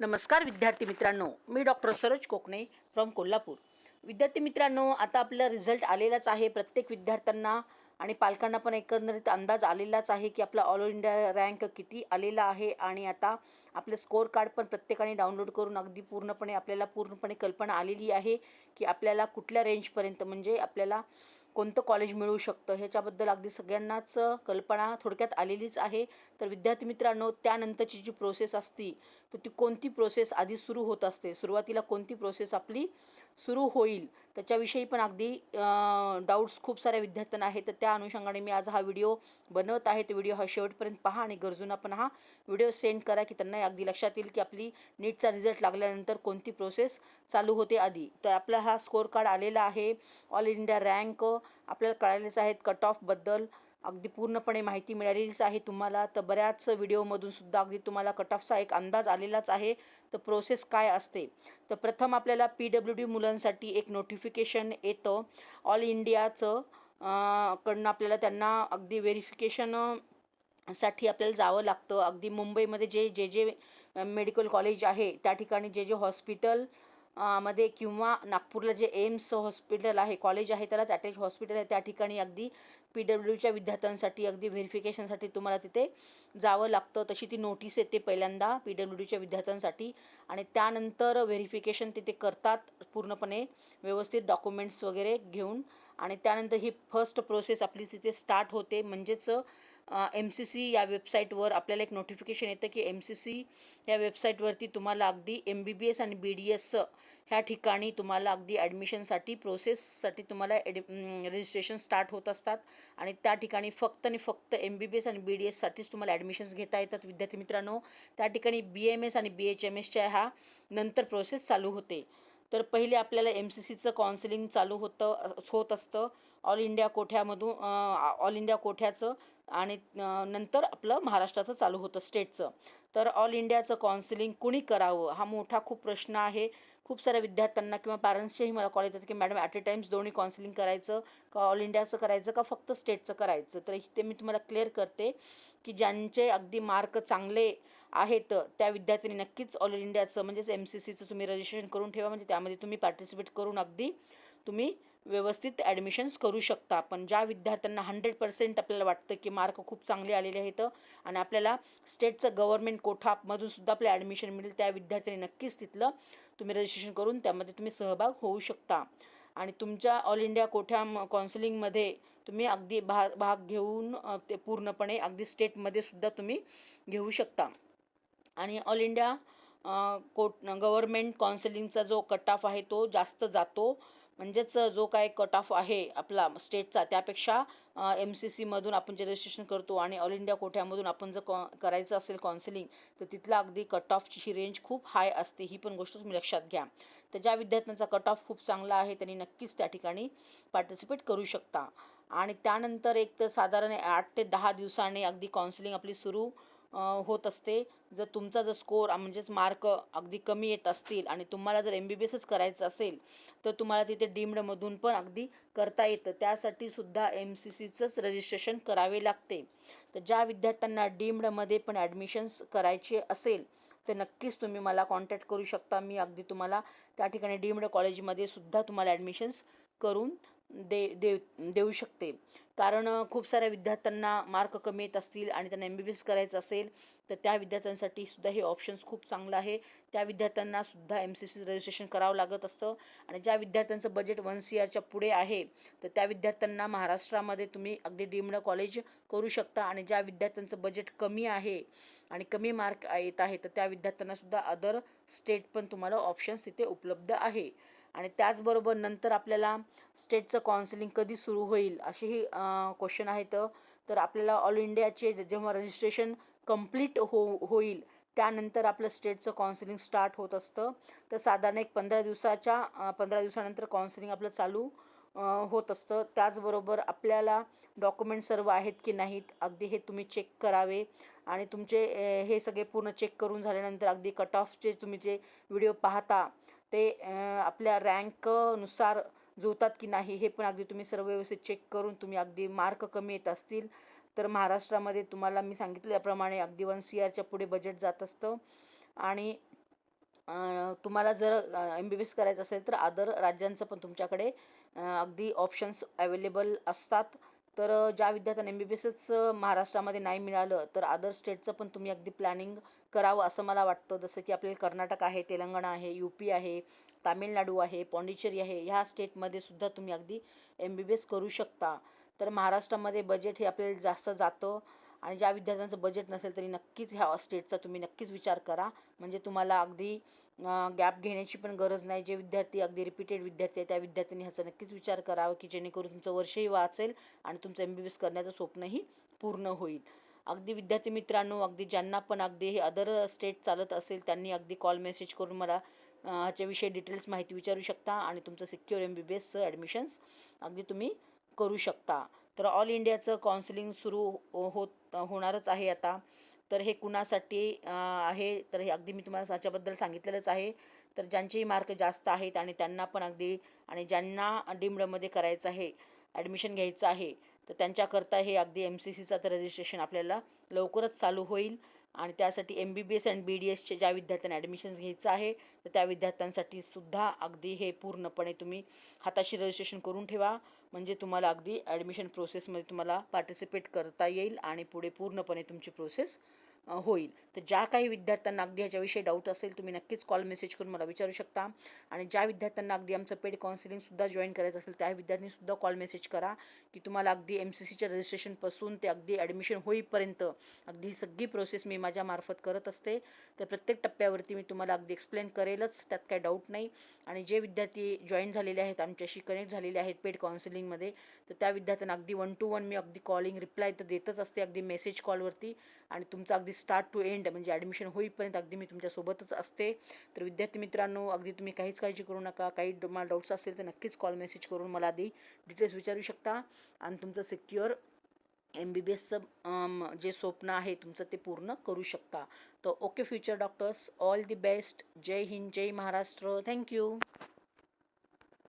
नमस्कार विद्यार्थी मित्रांनो. मी डॉक्टर सरोज कोकणे फ्रॉम कोल्हापूर. विद्यार्थी मित्रांनो आता आपला रिझल्ट आलेलाच आहे प्रत्येक विद्यार्थ्यांना आणि पालकांना पण एकंदरीत अंदाज आलेलाच आहे की आपला ऑल इंडिया रँक किती आलेला आहे आणि आता आपलं स्कोअर कार्ड पण प्रत्येकाने डाउनलोड करून अगदी पूर्णपणे आपल्याला पूर्णपणे कल्पना आलेली आहे की आपल्याला कुठल्या रेंजपर्यंत म्हणजे आपल्याला कोणतं कॉलेज मिळू शकतं? ह्याच्याबद्दल अगदी सगळ्यांनाच कल्पना थोडक्यात आलेलीच आहे. तर विद्यार्थी मित्रांनो त्यानंतरची जी प्रोसेस असती तर ती कोणती प्रोसेस आधी सुरू होत असते? सुरुवातीला कोणती प्रोसेस आपली सुरू होईल? त्याच्याविषयी पण अगदी डाऊट्स खूप साऱ्या विद्यार्थ्यांना आहेत. तर त्या अनुषंगाने मी आज हा व्हिडिओ बनवत आहे. तो व्हिडिओ हा शेवटपर्यंत पहा आणि गरजूंना पण हा व्हिडिओ सेंड करा की त्यांना अगदी लक्षात येईल की आपली नीटचा रिझल्ट लागल्यानंतर कोणती प्रोसेस चालू होते आधी. तर आपला हा स्कोअर कार्ड आलेला आहे. ऑल इंडिया रँक आपल्याला कळालेच आहेत. कट ऑफबद्दल अगदी पूर्णपणे माहिती मिळालेलीच आहे तुम्हाला. तर बऱ्याच व्हिडिओमधून सुद्धा अगदी तुम्हाला कट ऑफचा एक अंदाज आलेलाच आहे. तर प्रोसेस काय असते? तर प्रथम आपल्याला पी डब्ल्यू डी मुलांसाठी एक नोटिफिकेशन येतं. ऑल इंडियाचं कडनं आपल्याला त्यांना अगदी व्हेरिफिकेशनसाठी आपल्याला जावं लागतं. अगदी मुंबईमध्ये जे जे जे मेडिकल कॉलेज आहे त्या ठिकाणी जे जे हॉस्पिटल मध्ये किंवा नागपूरला जे एम्स हॉस्पिटल आहे कॉलेज आहे त्यालाच अटॅच हॉस्पिटल आहे. त्या ठिकाणी अगदी पी डब्ल्यूच्या विद्यार्थ्यांसाठी अगदी व्हेरिफिकेशनसाठी तुम्हाला तिथे जावं लागतं. तशी ती नोटीस येते पहिल्यांदा पी डब्ल्यू डीच्या विद्यार्थ्यांसाठी. आणि त्यानंतर व्हेरिफिकेशन तिथे करतात पूर्णपणे व्यवस्थित डॉक्युमेंट्स वगैरे घेऊन. आणि त्यानंतर ही फर्स्ट प्रोसेस आपली तिथे स्टार्ट होते. म्हणजेच एम सी सी या वेबसाईटवर आपल्याला एक नोटिफिकेशन येतं की एम सी सी या वेबसाईटवरती तुम्हाला अगदी एम बी बी एस आणि बी डी एस ह्या ठिकाणी तुम्हाला अगदी ॲडमिशनसाठी प्रोसेससाठी तुम्हाला ॲड रजिस्ट्रेशन स्टार्ट होत असतात. आणि त्या ठिकाणी फक्त आणि फक्त एम बी बी एस आणि बी डी एससाठीच तुम्हाला ॲडमिशन्स घेता येतात विद्यार्थी मित्रांनो. त्या ठिकाणी बी एम एस आणि बी एच एम एसच्या ह्या नंतर प्रोसेस चालू होते. तर पहिले आपल्याला एम सी सीचं काउन्सिलिंग चालू होतं होत असतं. ऑल इंडिया कोठ्यामधून ऑल इंडिया कोठ्याचं आणि नंतर आपलं महाराष्ट्राचं चालू होतं स्टेटचं. तर ऑल इंडियाचं काउन्सिलिंग कुणी करावं हा मोठा खूप प्रश्न आहे. खूप साऱ्या विद्यार्थ्यांना किंवा पॅरेंट्सचेही मला कॉल येतात की मॅडम ॲट अ टाइम्स दोन्ही काउन्सिलिंग करायचं का ऑल इंडियाचं करायचं का फक्त स्टेटचं करायचं? तर ते मी तुम्हाला क्लिअर करते की ज्यांचे अगदी मार्क चांगले आहेत त्या विद्यार्थ्यांनी नक्कीच ऑल इंडियाचं म्हणजेच एम सी सीचं तुम्ही रजिस्ट्रेशन करून ठेवा. म्हणजे त्यामध्ये तुम्ही पार्टिसिपेट करून अगदी तुम्ही व्यवस्थित ॲडमिशन्स करू शकता. पण ज्या विद्यार्थ्यांना हंड्रेड पर्सेंट आपल्याला वाटतं की मार्क खूप चांगले आलेले आहेत आणि आपल्याला स्टेटचं गव्हर्मेंट कोठामधून सुद्धा ॲडमिशन मिळेल त्या विद्यार्थ्यांनी नक्कीच तिथलं तुम्ही रजिस्ट्रेशन करून त्यामध्ये तुम्ही सहभाग होऊ शकता. आणि तुमच्या ऑल इंडिया कोठ्या काउन्सिलिंगमध्ये तुम्ही अगदी भाग भाग घेऊन ते पूर्णपणे अगदी स्टेटमध्ये सुद्धा तुम्ही घेऊ शकता. आणि ऑल इंडिया कोट गव्हर्मेंट काउन्सिलिंगचा जो कट ऑफ आहे तो जास्त जातो. म्हणजेच जो काय कट ऑफ आहे आपला स्टेटचा त्यापेक्षा एम सी सीमधून आपण जे रजिस्ट्रेशन करतो आणि ऑल इंडिया कोठ्यामधून आपण जर कॉ करायचं असेल काउन्सिलिंग तर तिथला अगदी कट ऑफची ही रेंज खूप हाय असते ही पण गोष्ट तुम्ही लक्षात घ्या. तर ज्या विद्यार्थ्यांचा कट ऑफ खूप चांगला आहे त्यांनी नक्कीच त्या ठिकाणी पार्टिसिपेट करू शकता. आणि त्यानंतर एक तर साधारण आठ ते दहा दिवसाने अगदी काउन्सिलिंग आपली सुरू होत असते. जर तुमचा जर स्कोअर म्हणजेच मार्क अगदी कमी येत असतील आणि तुम्हाला जर एम बी बी एसच करायचं असेल तर तुम्हाला तिथे डीम्डमधून पण अगदी करता येतं. त्यासाठी सुद्धा एम सी सीचंच रजिस्ट्रेशन करावे लागते. तर ज्या विद्यार्थ्यांना डीम्डमध्ये पण ॲडमिशन्स करायचे असेल तर नक्कीच तुम्ही मला कॉन्टॅक्ट करू शकता. मी अगदी तुम्हाला त्या ठिकाणी डीम्ड कॉलेजमध्ये सुद्धा तुम्हाला ॲडमिशन्स करून दे देव देऊ शकते. कारण खूप साऱ्या विद्यार्थ्यांना मार्क कमी येत असतील आणि त्यांना एम बी बी एस करायचं असेल तर त्या विद्यार्थ्यांसाठी सुद्धा हे ऑप्शन्स खूप चांगलं आहे. त्या विद्यार्थ्यांना सुद्धा एम सी सी रजिस्ट्रेशन करावं लागत असतं. आणि ज्या विद्यार्थ्यांचं बजेट वन सी आरच्या पुढे आहे तर त्या विद्यार्थ्यांना महाराष्ट्रामध्ये तुम्ही अगदी डीम्ड कॉलेज करू शकता. आणि ज्या विद्यार्थ्यांचं बजेट कमी आहे आणि कमी मार्क येत आहे तर त्या विद्यार्थ्यांनासुद्धा अदर स्टेट पण तुम्हाला ऑप्शन्स तिथे उपलब्ध आहे. आणि त्याचबरोबर नंतर आपल्याला स्टेटचं काउन्सिलिंग कधी सुरू होईल असेही क्वेश्चन आहेत. तर आपल्याला ऑल इंडियाचे जेव्हा रजिस्ट्रेशन कंप्लीट हो होईल त्यानंतर आपलं स्टेटचं काउन्सिलिंग स्टार्ट होत असतं. तर साधारण एक पंधरा दिवसाच्या पंधरा दिवसानंतर काउन्सिलिंग आपलं चालू होत असतं. त्याचबरोबर आपल्याला डॉक्युमेंट सर्व आहेत की नाहीत अगदी हे तुम्ही चेक करावे. आणि तुमचे हे सगळे पूर्ण चेक करून झाल्यानंतर अगदी कट ऑफचे तुम्ही जे व्हिडिओ पाहता ते आपल्या रँकनुसार जुळतात की नाही हे पण अगदी तुम्ही सर्व व्यवस्थित चेक करून तुम्ही अगदी मार्क कमी येत असतील. तर महाराष्ट्रामध्ये तुम्हाला मी सांगितल्याप्रमाणे अगदी वन सी आरच्या पुढे बजेट जात असतं. आणि तुम्हाला जर एम बी बी एस करायचं असेल तर अदर राज्यांचं पण तुमच्याकडे अगदी ऑप्शन्स अवेलेबल असतात. तर ज्या विद्यार्थ्यांना एम बी बी एसच महाराष्ट्रामध्ये नाही मिळालं तर अदर स्टेटचं पण तुम्ही अगदी प्लॅनिंग करावं असं मला वाटतं. जसं की आपल्याला कर्नाटक आहे तेलंगणा आहे यू पी आहे तामिळनाडू आहे पॉंडिचेरी आहे ह्या स्टेटमध्ये सुद्धा तुम्ही अगदी एम बी बी एस करू शकता. तर महाराष्ट्रामध्ये बजेट हे आपल्याला जास्त जातं आणि ज्या विद्यार्थ्यांचं बजेट नसेल तरी नक्कीच ह्या स्टेटचा तुम्ही नक्कीच विचार करा. म्हणजे तुम्हाला अगदी गॅप घेण्याची पण गरज नाही. जे विद्यार्थी अगदी रिपीटेड विद्यार्थी आहे त्या विद्यार्थ्यांनी ह्याचा नक्कीच विचार करावा की जेणेकरून तुमचं वर्षही वाचेल आणि तुमचं एम बी बी एस करण्याचं स्वप्नही पूर्ण होईल. अगदी विद्यार्थी मित्रांनो अगदी ज्यांना पण अगदी हे अदर स्टेट चालत असेल त्यांनी अगदी कॉल मेसेज करून मला ह्याच्याविषयी डिटेल्स माहिती विचारू शकता आणि तुमचं सिक्युअर एम बी बी एसचं ॲडमिशन्स अगदी तुम्ही करू शकता. तर ऑल इंडियाचं काउन्सिलिंग सुरू हो- होत होणारच आहे आता. तर हे कुणासाठी आहे? तर हे अगदी मी तुम्हाला ह्याच्याबद्दल सांगितलेलंच आहे. तर ज्यांचेही मार्क जास्त आहेत आणि त्यांना पण अगदी आणि ज्यांना डिमडमध्ये करायचं आहे ॲडमिशन घ्यायचं आहे तर त्यांच्याकरता हे अगदी एम सी सीचा तर रजिस्ट्रेशन आपल्याला लवकरच चालू होईल. आणि त्यासाठी M B B S and B D एसचे ज्या विद्यार्थ्यांना ॲडमिशन्स घ्यायचं आहे तर त्या विद्यार्थ्यांसाठी सुद्धा अगदी हे पूर्णपणे तुम्ही हाताशी रजिस्ट्रेशन करून ठेवा. म्हणजे तुम्हाला अगदी ॲडमिशन प्रोसेसमध्ये तुम्हाला पार्टिसिपेट करता येईल आणि पुढे पूर्णपणे तुमची प्रोसेस होईल. तर ज्या काही विद्यार्थ्यांना अगदी ह्याच्याविषयी डाऊट असेल तुम्ही नक्कीच कॉल मेसेज करून मला विचारू शकता. आणि ज्या विद्यार्थ्यांना अगदी आमचं पेड काउन्सिलिंगसुद्धा जॉईन करायचं असेल त्या विद्यार्थ्यांनीसुद्धा कॉल मेसेज करा की तुम्हाला अगदी एम सी सीच्या रजिस्ट्रेशनपासून ते अगदी ॲडमिशन होईपर्यंत अगदी ही सगळी प्रोसेस मी माझ्या मार्फत करत असते. तर प्रत्येक टप्प्यावरती मी तुम्हाला अगदी एक्सप्लेन करेलच त्यात काही डाऊट नाही. आणि जे विद्यार्थी जॉईन झालेले आहेत आमच्याशी कनेक्ट झालेले आहेत पेड काउन्सिलिंगमध्ये तर त्या विद्यार्थ्यांना अगदी वन टू वन मी अगदी कॉलिंग रिप्लाय तर देतच असते अगदी मेसेज कॉलवरती आणि तुमचा अगदी अगदी स्टार्ट टू एंड म्हणजे ॲडमिशन होईपर्यंत अगदी मी तुमच्यासोबतच असते. तर विद्यार्थी मित्रांनो अगदी तुम्ही काहीच काळजी करू नका. काही तुम्हाला डाऊट्स असेल तर नक्कीच कॉल मेसेज करून मला आधी डिटेल्स विचारू शकता. आणि तुमचं सिक्युअर एम बी बी एसचं जे स्वप्न आहे तुमचं ते पूर्ण करू शकता. तर okay future doctors all the best जय हिंद जय महाराष्ट्र. Thank you